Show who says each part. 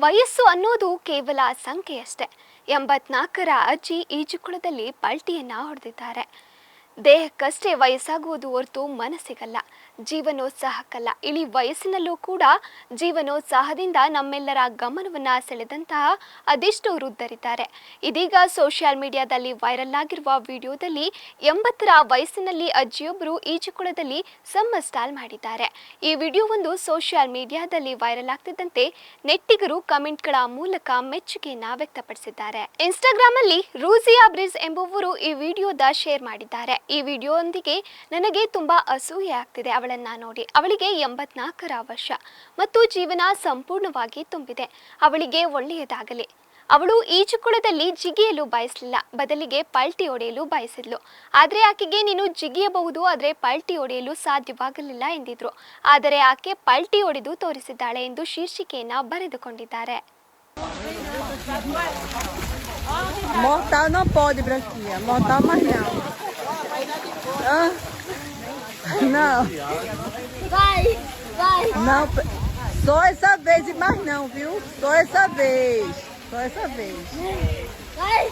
Speaker 1: ವಯಸ್ಸು ಅನ್ನೋದು ಕೇವಲ ಸಂಖ್ಯೆಯಷ್ಟೇ. ಎಂಬತ್ನಾಲ್ಕರ ಅಜ್ಜಿ ಈಜುಕುಳದಲ್ಲಿ ಪಲ್ಟಿಯನ್ನ ಹೊಡೆದಿದ್ದಾರೆ. ದೇಹಕ್ಕಷ್ಟೇ ವಯಸ್ಸಾಗುವುದು ಹೊರತು ಮನಸ್ಸಿಗಲ್ಲ. ಜೀವನೋತ್ಸಾಹಕ್ಕಲ್ಲ ಇಳಿ ವಯಸ್ಸಿನಲ್ಲೂ ಕೂಡ ಜೀವನೋತ್ಸಾಹದಿಂದ ನಮ್ಮೆಲ್ಲರ ಗಮನವನ್ನು ಸೆಳೆದಂತಹ ಅದೆಷ್ಟೋ ವೃದ್ಧರಿದ್ದಾರೆ. ಇದೀಗ ಸೋಷಿಯಲ್ ಮೀಡಿಯಾದಲ್ಲಿ ವೈರಲ್ ಆಗಿರುವ ವಿಡಿಯೋದಲ್ಲಿ ಎಂಬತ್ತರ ವಯಸ್ಸಿನಲ್ಲಿ ಅಜ್ಜಿಯೊಬ್ಬರು ಈಜುಕೊಳದಲ್ಲಿ ಸಮ್ಮ ಸ್ಟಾಲ್ ಮಾಡಿದ್ದಾರೆ. ಈ ವಿಡಿಯೋ ಒಂದು ಸೋಷಿಯಲ್ ಮೀಡಿಯಾದಲ್ಲಿ ವೈರಲ್ ಆಗ್ತಿದ್ದಂತೆ ನೆಟ್ಟಿಗರು ಕಮೆಂಟ್ಗಳ ಮೂಲಕ ಮೆಚ್ಚುಗೆಯನ್ನ ವ್ಯಕ್ತಪಡಿಸಿದ್ದಾರೆ. ಇನ್ಸ್ಟಾಗ್ರಾಮ್ ಅಲ್ಲಿ ರೂಸಿಯಾ ಬ್ರಿಜ್ ಎಂಬುವರು ಈ ವಿಡಿಯೋದ ಶೇರ್ ಮಾಡಿದ್ದಾರೆ. ಈ ವಿಡಿಯೋದೊಂದಿಗೆ ನನಗೆ ತುಂಬಾ ಅಸೂಯೆ ಆಗ್ತಿದೆ. ಅವಳನ್ನ ನೋಡಿ ಅವಳಿಗೆ ಎಂಬತ್ನಾಲ್ಕರ ವರ್ಷ ಮತ್ತು ಜೀವನ ಸಂಪೂರ್ಣವಾಗಿ ತುಂಬಿದೆ. ಅವಳಿಗೆ ಒಳ್ಳೆಯದಾಗಲಿ. ಅವಳು ಈಜುಕೊಳದಲ್ಲಿ ಜಿಗಿಯಲು ಬಯಸಲಿಲ್ಲ. ಬದಲಿಗೆ ಪಲ್ಟಿ ಹೊಡೆಯಲು ಬಯಸಿದ್ಲು. ಆದರೆ ಆಕೆಗೆ ನೀನು ಜಿಗಿಯಬಹುದು, ಆದರೆ ಪಲ್ಟಿ ಹೊಡೆಯಲು ಸಾಧ್ಯವಾಗಲಿಲ್ಲ ಎಂದಿದ್ರು. ಆದರೆ ಆಕೆ ಪಲ್ಟಿ ಹೊಡೆದು ತೋರಿಸಿದ್ದಾಳೆ ಎಂದು ಶೀರ್ಷಿಕೆಯನ್ನ ಬರೆದುಕೊಂಡಿದ್ದಾರೆ?
Speaker 2: Não,
Speaker 3: Vai, vai.
Speaker 2: não. Só essa vez e mais não, viu? Só essa vez. Só essa vez.
Speaker 3: Vai.